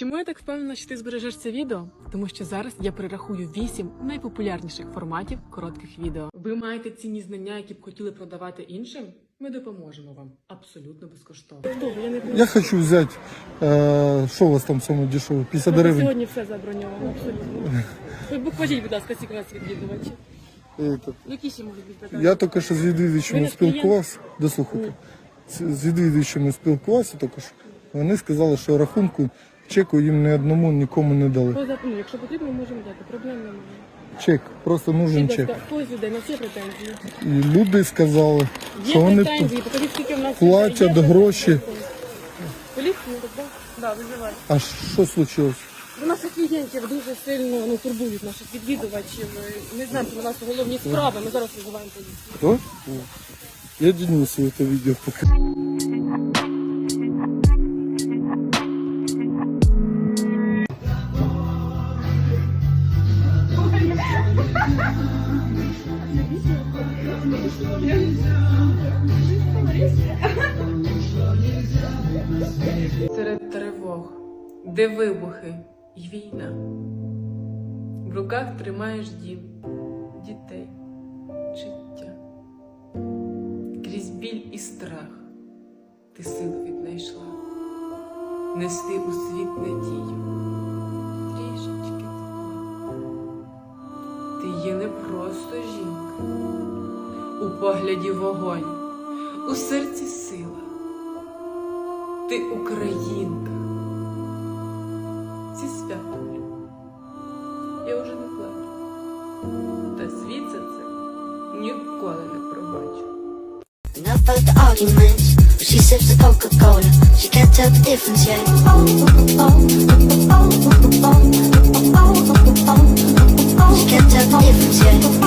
Чому я так впевнена, що ти збережеш це відео? Тому що зараз я перерахую 8 найпопулярніших форматів коротких відео. Ви маєте цінні знання, які б хотіли продавати іншим? Ми допоможемо вам абсолютно безкоштовно. Я не Я хочу взять, э, что у вас там самое дешевое? 50 гривен. сьогодні все заброньовано, абсолютно. Ви покажіть, будь ласка, вас відвідувачів. Які ще можуть бути питання? Я тільки що з відвідувачами Ви не спілкувався. Дослухайте. З з відвідувачами спілкувався тільки що. Вони сказали, що рахунку чеку їм ні одному нікому не дали. Поза- ну, якщо потрібно, можемо дати. Проблем немає. Чек, просто нужен Будь чек. ласка, Хто з людей на всі претензії? І люди сказали, Є що вони претензії, покажіть, скільки в нас платять є гроші. Поліцію, так? Да, визивай. А що случилось? У наших клієнтів дуже сильно ну, турбують наших відвідувачів. Не знаємо, що у нас головні справи. Ми зараз визиваємо поліцію. Кто? Я Денису это видео покажу. Серед тривог, де вибухи й війна. В руках тримаєш дім, дітей, життя. Крізь біль і страх ти силу віднайшла. Нести у світ надію, погляді вогонь, у серці сила. Ти українка. Зі святом. Я вже не плачу. Та світ за це ніколи не пробачу. Enough about the arguments. But she sips the Coca Cola. She can't tell the difference yet. She can't tell the difference yet.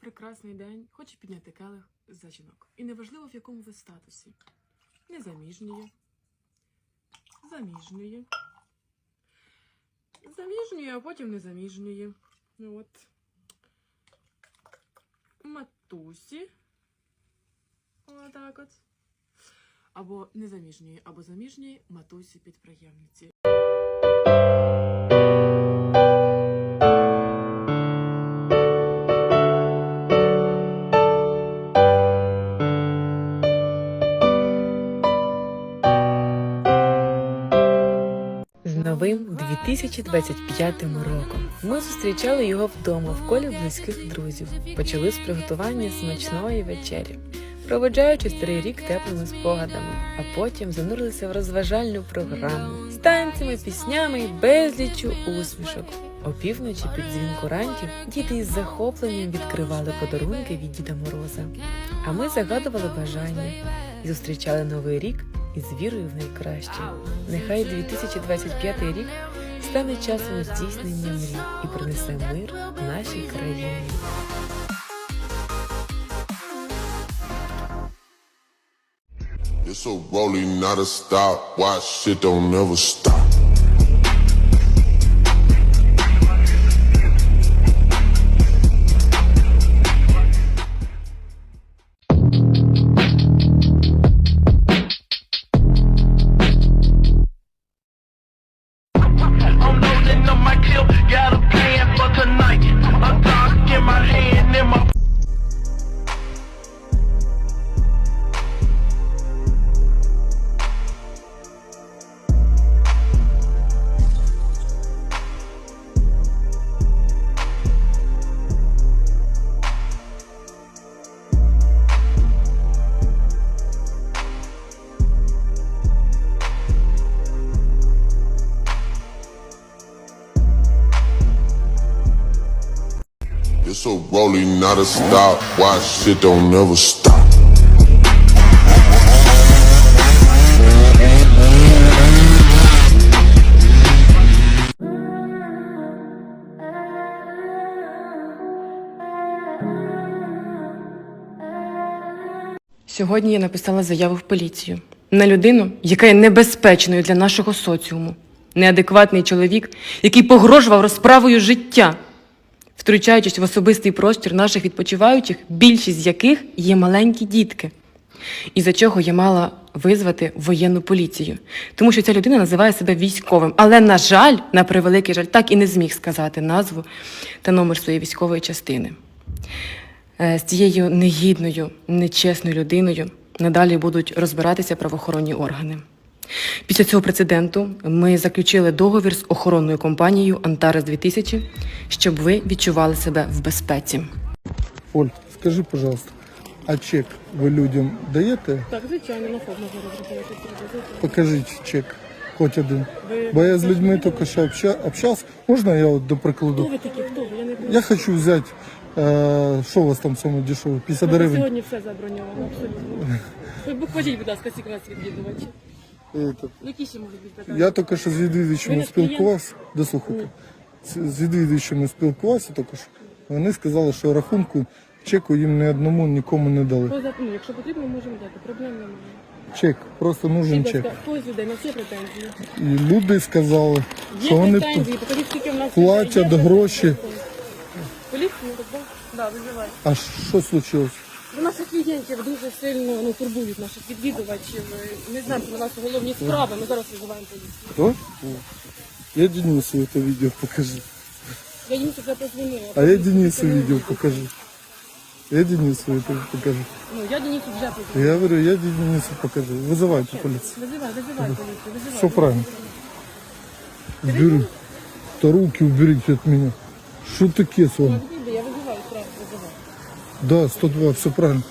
Прекрасний день хочу підняти келих за жінок. І неважливо, в якому ви статусі. Незаміжньої, заміжньої, заміжньої, а потім незаміжньої. Ну От. Матусі. Отак от. Або незаміжньої, або заміжньої матусі підприємниці. 2025 роком ми зустрічали його вдома в колі близьких друзів. Почали з приготування смачної вечері, проводжаючи старий рік теплими спогадами, а потім занурилися в розважальну програму з танцями, піснями і безліччю усмішок. Опівночі під дзвін курантів діти із захопленням відкривали подарунки від Діда Мороза. А ми загадували бажання і зустрічали новий рік із вірою в найкраще. Нехай 2025 рік стане часом здійснення мрій і принесе мир нашій країні. It's a rolling, not a stop. Why shit don't never stop. It's a rolling, not a stop. Watch shit don't never stop. Сьогодні я написала заяву в поліцію на людину, яка є небезпечною для нашого соціуму. неадекватний чоловік, який погрожував розправою життя, втручаючись в особистий простір наших відпочиваючих, більшість з яких є маленькі дітки. І за чого я мала визвати воєнну поліцію, тому що ця людина називає себе військовим, але на жаль, на превеликий жаль, так і не зміг сказати назву та номер своєї військової частини. Е, З цією негідною, нечесною людиною надалі будуть розбиратися правоохоронні органи. Після цього прецеденту ми заключили договір з охоронною компанією Антарес 2000 щоб ви відчували себе в безпеці. Оль, скажи, пожалуйста, а чек ви людям даєте? Так, звичайно, на форму зараз Покажіть чек, хоч один. Бо я з людьми тільки обща- общався. Можна я от до прикладу? ви такі? Хто ви? Я не Я хочу взяти, е, що у вас там саме дешеве? 50 гривень. Сьогодні все заброньовано, абсолютно. Ви покажіть, будь ласка, скільки у вас відвідувачі. Это, Які ще можуть бути питання? Я тільки що з відвідувачами спілкувався. Дослухайте. З- відвідувачами спілкувався тільки що. Вони сказали, що рахунку чеку їм ні одному нікому не дали. Поза- ну, якщо потрібно, можемо дати, проблем немає. Чек, просто нужен Будь чек. ласка, людей на всі претензії. І люди сказали, Є що вони претензії, покажіть, скільки в нас платять. Є гроші. претензії. Поліцію, так? Да, визивай. А що случилось? У наших клієнтів дуже сильно ну, турбують наших відвідувачів. Ми знаємо, що на нас головні справи, ми зараз визиваємо поліцію. Хто? Я Денису это видео покажи. Я їм вже позвонила. А я Денису видео покажи. Я Денису это покажу. Ну, я Денису вже позвонила. Я говорю, я Денису покажу. Вызывайте полицию. Визивай, визивай поліцію, визивай. Все правильно. Убери. Да руки уберите от меня. Что такие с вами? Да, 102, все правильно.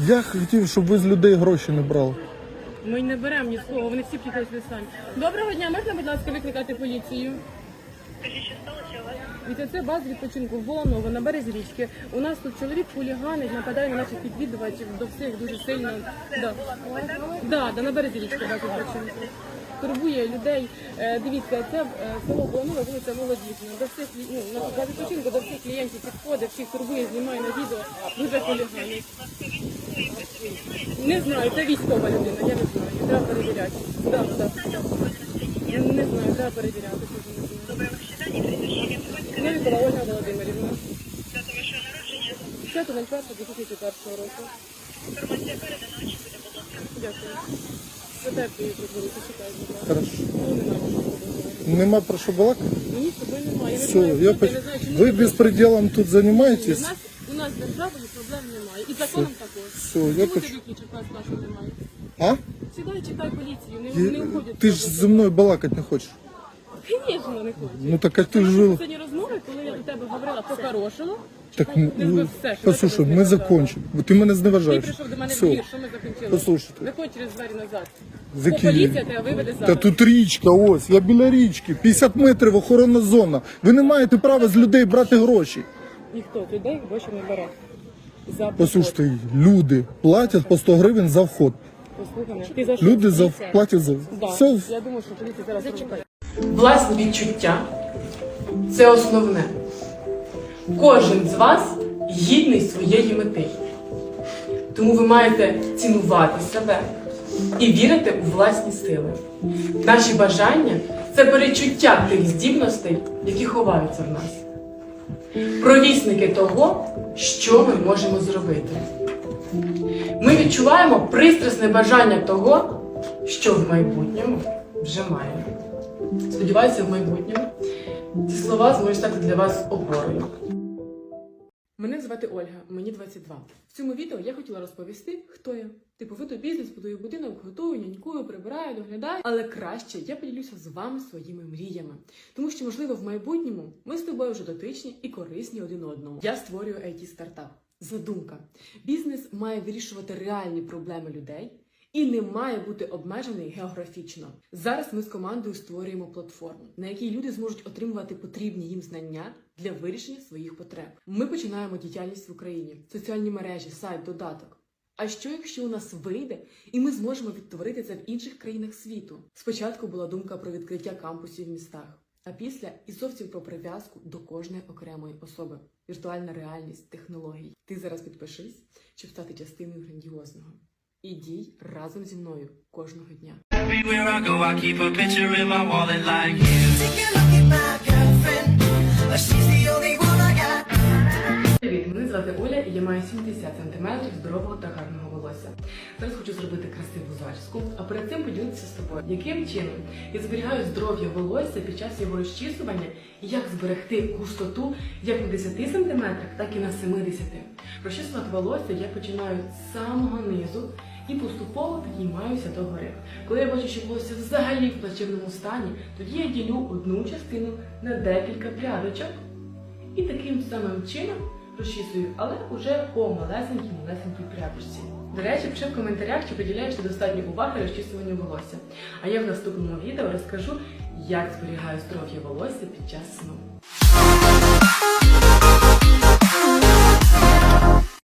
Я хотів, щоб ви з людей гроші не брали. Ми не беремо ні слова, вони всі підійшли самі. Доброго дня, можна, будь ласка, викликати поліцію? Від це баз відпочинку Воланово на березі річки. У нас тут чоловік хуліганить, нападає на наших відвідувачів, до всіх дуже сильно. Да. Да, да, на березі річки баз відпочинку. Турбує людей. Е, дивіться, це е, село Воланово, вулиця Молодіжна. До всіх ну, на відпочинку до всіх клієнтів підходить, всіх турбує, знімає на відео. Дуже хуліганить. Не знаю, це військова людина, я не знаю. Треба перевіряти. Да, да, да. Не знаю, треба перевіряти. теж не знаю. Новікова Ольга Володимирівна. 5.01.2004 року. Дякую. Потерпію, подзвонити, чекаю, будь ласка. Хорошо. Ну, не надо. Нема про що балакати? Мені з тобою немає. не Все, знаю, я хто ти, поч... не знаю, чому Ви ти безпределом тут У займаєтесь? нас, у нас з державою проблем немає. І з законом також. Все, я Чому ти поч... виключив клас нашу немає? А? Сідай, читай поліцію, не, не Я- уходять. Ти ж зі мною балакати не хочеш. Звісно, не хочу. Ну так а ти ж жив. Сьогодні розмови, коли я до тебе говорила по-хорошому, Так ти ну, зробив все, що послушай, ми закончимо. Бо ти мене Ти зневажаєш. прийшов до мене в Все. двір, що ми закінчили? Послухайте. Виходь через двері назад. За Бо поліція тебе виведе Та тут річка, ось, я біля річки, 50 метрів охоронна зона. Ви не маєте права з людей брати гроші. Ніхто людей гроші не бере. За. Послухайте, люди платять по 100 гривень за вход. Послухай мене. Ти за що? Люди за платять за Да. все. Я думаю, що поліція зараз зачекає. Власні відчуття це основне. Кожен з вас гідний своєї мети. Тому ви маєте цінувати себе і вірити у власні сили. Наші бажання це перечуття тих здібностей, які ховаються в нас. Провісники того, що ми можемо зробити. Ми відчуваємо пристрасне бажання того, що в майбутньому вже маємо. Сподіваюся, в майбутньому ці слова зможуть стати для вас опорою. Мене звати Ольга, мені 22. В цьому відео я хотіла розповісти, хто я. Типу, веду бізнес, будую будинок, готую, нянькую, прибираю, доглядаю. Але краще я поділюся з вами своїми мріями. Тому що, можливо, в майбутньому ми з тобою вже дотичні і корисні один одному. Я створюю it стартап. Задумка. Бізнес має вирішувати реальні проблеми людей і не має бути обмежений географічно. Зараз ми з командою створюємо платформу, на якій люди зможуть отримувати потрібні їм знання для вирішення своїх потреб. Ми починаємо діяльність в Україні, соціальні мережі, сайт, додаток. А що якщо у нас вийде, і ми зможемо відтворити це в інших країнах світу? Спочатку була думка про відкриття кампусів в містах, А після і зовсім про прив'язку до кожної окремої особи. Віртуальна реальність, технологій. Ти зараз підпишись, щоб стати частиною грандіозного. І дій разом зі мною кожного дня. Привіт, мене звати Оля і я маю 70 см здорового та гарного волосся. Зараз хочу зробити красиву зачіску, а перед цим поділитися з тобою, яким чином я зберігаю здоров'я волосся під час його розчісування як зберегти густоту як на 10 см, так і на 70 Розчісувати волосся я починаю з самого низу і поступово підіймаюся до гори. Коли я бачу, що волосся взагалі в плачевному стані, тоді я ділю одну частину на декілька прядочок. І таким самим чином розчісую, але вже по малесенькій малесенькій прядочці. До речі, пиши в коментарях, чи приділяєш ти достатньо уваги розчісуванню волосся. А я в наступному відео розкажу, як зберігаю здоров'я волосся під час сну.